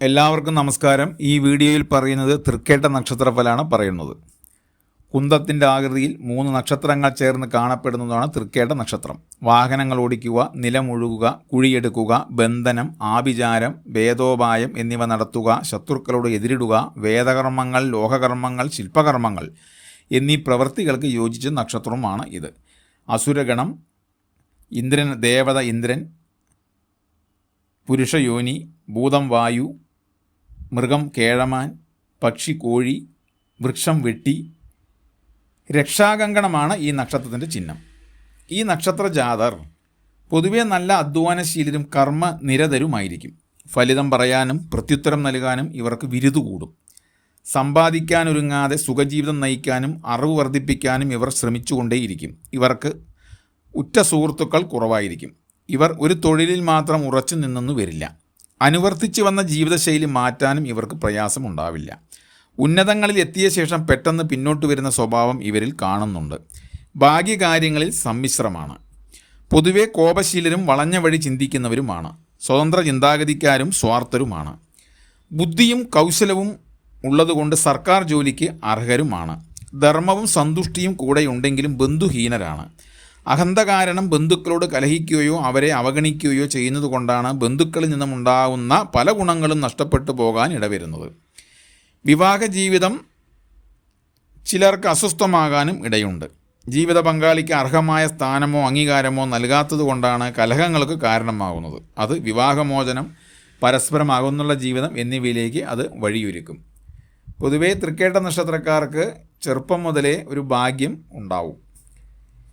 എല്ലാവർക്കും നമസ്കാരം. ഈ വീഡിയോയിൽ പറയുന്നത് തൃക്കേട്ട നക്ഷത്രഫലമാണ് പറയുന്നത്. കുന്തത്തിന്റെ ആകൃതിയിൽ മൂന്ന് നക്ഷത്രങ്ങൾ ചേർന്ന് കാണപ്പെടുന്നതാണ് തൃക്കേട്ട നക്ഷത്രം. വാഹനങ്ങൾ ഓടിക്കുക നിലമൊഴുകുക കുഴിയെടുക്കുക ബന്ധനം ആഭിചാരം വേദോപായം എന്നിവ നടത്തുക ശത്രുക്കളോട് എതിരിടുക വേദകർമ്മങ്ങൾ ലോഹകർമ്മങ്ങൾ ശില്പകർമ്മങ്ങൾ എന്നീ പ്രവൃത്തികൾക്ക് യോജിച്ച നക്ഷത്രമാണ് ഇത്. അസുരഗണം ഇന്ദ്രൻ ദേവത ഇന്ദ്രൻ പുരുഷയോനി ഭൂതം വായു മൃഗം കേഴമാൻ പക്ഷി കോഴി വൃക്ഷം വെട്ടി രക്ഷാകങ്കണമാണ് ഈ നക്ഷത്രത്തിന്റെ ചിഹ്നം. ഈ നക്ഷത്ര ജാതർ പൊതുവെ നല്ല അധ്വാനശീലരും കർമ്മ നിരതരുമായിരിക്കും ഫലിതം പറയാനും പ്രത്യുത്തരം നൽകാനും ഇവർക്ക് വിരുതു കൂടും. സമ്പാദിക്കാനൊരുങ്ങാതെ സുഖജീവിതം നയിക്കാനും അറിവ് വർദ്ധിപ്പിക്കാനും ഇവർ ശ്രമിച്ചുകൊണ്ടേയിരിക്കും. ഇവർക്ക് ഉറ്റ സുഹൃത്തുക്കൾ കുറവായിരിക്കും. ഇവർ ഒരു തൊഴിലിൽ മാത്രം ഉറച്ചു നിന്നെന്നു വരില്ല. അനുവർത്തിച്ചു വന്ന ജീവിതശൈലി മാറ്റാനും ഇവർക്ക് പ്രയാസമുണ്ടാവില്ല. ഉന്നതങ്ങളിൽ എത്തിയ ശേഷം പെട്ടെന്ന് പിന്നോട്ട് വരുന്ന സ്വഭാവം ഇവരിൽ കാണുന്നുണ്ട്. ഭാഗ്യകാര്യങ്ങളിൽ സമ്മിശ്രമാണ്. പൊതുവെ കോപശീലരും വളഞ്ഞ വഴി ചിന്തിക്കുന്നവരുമാണ്. സ്വതന്ത്ര ചിന്താഗതിക്കാരും സ്വാർത്ഥരുമാണ്. ബുദ്ധിയും കൗശലവും ഉള്ളതുകൊണ്ട് സർക്കാർ ജോലിക്ക് അർഹരുമാണ്. ധർമ്മവും സന്തുഷ്ടിയും കൂടെയുണ്ടെങ്കിലും ബന്ധുഹീനരാണ്. അഹന്ത കാരണം ബന്ധുക്കളോട് കലഹിക്കുകയോ അവരെ അവഗണിക്കുകയോ ചെയ്യുന്നത് കൊണ്ടാണ് ബന്ധുക്കളിൽ നിന്നും ഉണ്ടാകുന്ന പല ഗുണങ്ങളും നഷ്ടപ്പെട്ടു പോകാൻ ഇടവരുന്നത്. വിവാഹ ജീവിതം ചിലർക്ക് അസ്വസ്ഥമാകാനും ഇടയുണ്ട്. ജീവിത പങ്കാളിക്ക് അർഹമായ സ്ഥാനമോ അംഗീകാരമോ നൽകാത്തത് കൊണ്ടാണ് കലഹങ്ങൾക്ക് കാരണമാകുന്നത്. അത് വിവാഹമോചനം പരസ്പരം ജീവിതം എന്നിവയിലേക്ക് അത് വഴിയൊരുക്കും. പൊതുവേ തൃക്കേട്ട നക്ഷത്രക്കാർക്ക് ചെറുപ്പം മുതലേ ഒരു ഭാഗ്യം ഉണ്ടാവും.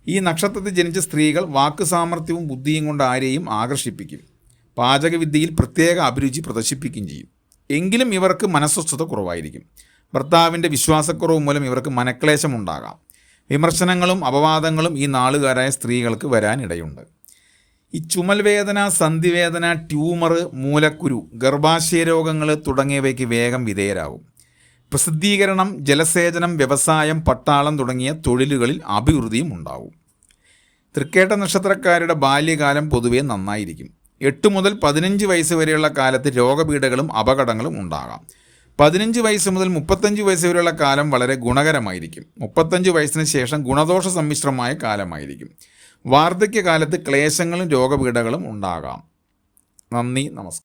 ഈ നക്ഷത്രത്തിൽ ജനിച്ച സ്ത്രീകൾ വാക്ക് സാമർഥ്യവും ബുദ്ധിയും കൊണ്ട് ആരെയും ആകർഷിപ്പിക്കും. പാചകവിദ്യയിൽ പ്രത്യേക അഭിരുചി പ്രദർശിപ്പിക്കുകയും ചെയ്യും. എങ്കിലും ഇവർക്ക് മനസ്വസ്ഥത കുറവായിരിക്കും. ഭർത്താവിന്റെ വിശ്വാസക്കുറവ് മൂലം ഇവർക്ക് മനക്ലേശമുണ്ടാകാം വിമർശനങ്ങളും അപവാദങ്ങളും ഈ നാളുകാരായ സ്ത്രീകൾക്ക് വരാനിടയുണ്ട്. ഈ ചുമൽ വേദന സന്ധിവേദന ട്യൂമർ മൂലക്കുരു ഗർഭാശയ രോഗങ്ങൾ തുടങ്ങിയവയ്ക്ക് വേഗം വിധേയരാകും. പ്രസിദ്ധീകരണം ജലസേചനം വ്യവസായം പട്ടാളം തുടങ്ങിയ തൊഴിലുകളിൽ അഭിവൃദ്ധിയും ഉണ്ടാവും. തൃക്കേട്ട നക്ഷത്രക്കാരുടെ ബാല്യകാലം പൊതുവെ നന്നായിരിക്കും. എട്ട് മുതൽ പതിനഞ്ച് വയസ്സ് വരെയുള്ള കാലത്ത് രോഗപീഠകളും അപകടങ്ങളും ഉണ്ടാകാം. പതിനഞ്ച് വയസ്സ് മുതൽ മുപ്പത്തഞ്ച് വയസ്സ് വരെയുള്ള കാലം വളരെ ഗുണകരമായിരിക്കും. മുപ്പത്തഞ്ച് വയസ്സിന് ശേഷം ഗുണദോഷ സമ്മിശ്രമായ കാലമായിരിക്കും. വാർദ്ധക്യകാലത്ത് ക്ലേശങ്ങളും രോഗപീഠകളും ഉണ്ടാകാം. നന്ദി നമസ്കാരം.